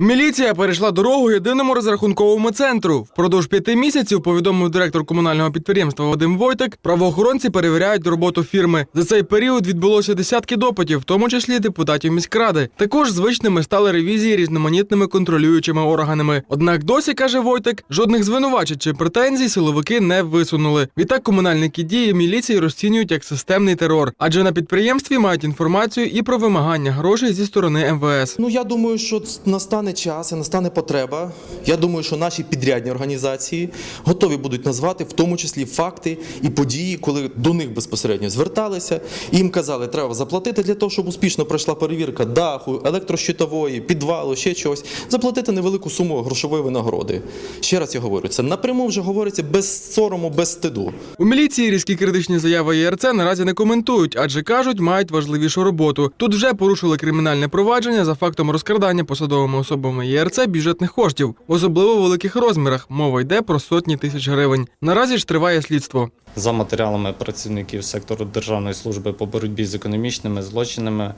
Міліція перейшла дорогу єдиному розрахунковому центру. Впродовж п'яти місяців повідомив директор комунального підприємства Вадим Войтек. Правоохоронці перевіряють роботу фірми. За цей період відбулося десятки допитів, в тому числі депутатів міськради. Також звичними стали ревізії різноманітними контролюючими органами. Однак досі каже Войтек, жодних звинувачень чи претензій силовики не висунули. Відтак комунальники дії міліції розцінюють як системний терор, адже на підприємстві мають інформацію і про вимагання грошей зі сторони МВС. Ну я думаю, що ц- настане час і настане потреба. Я думаю, що наші підрядні організації готові будуть назвати в тому числі факти і події, коли до них безпосередньо зверталися їм казали, треба заплатити для того, щоб успішно пройшла перевірка даху, електрощитової, підвалу, ще чогось. Заплатити невелику суму грошової винагороди. Ще раз я говорю, це напряму вже говориться без сорому, без стиду. У міліції різкі критичні заяви ЄРЦ наразі не коментують, адже кажуть, мають важливішу роботу. Тут вже порушили кримінальне провадження за фактом розкрадання посадовими особами ЄРЦ бюджетних коштів, особливо в великих розмірах. Мова йде про сотні тисяч гривень. Наразі ж триває слідство. За матеріалами працівників сектору Державної служби по боротьбі з економічними злочинами,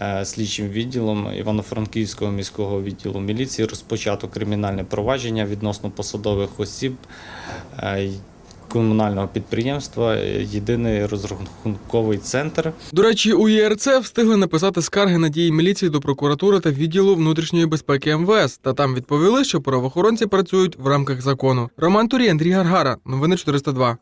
е, слідчим відділом Івано-Франківського міського відділу міліції розпочато кримінальне провадження відносно посадових осіб е, комунального підприємства Єдиний розрахунковий центр. До речі, у ЄРЦ встигли написати скарги на дії міліції до прокуратури та відділу внутрішньої безпеки МВС. Та там відповіли, що правоохоронці працюють в рамках закону. Роман Турій, Андрій Гаргара. Новини 402.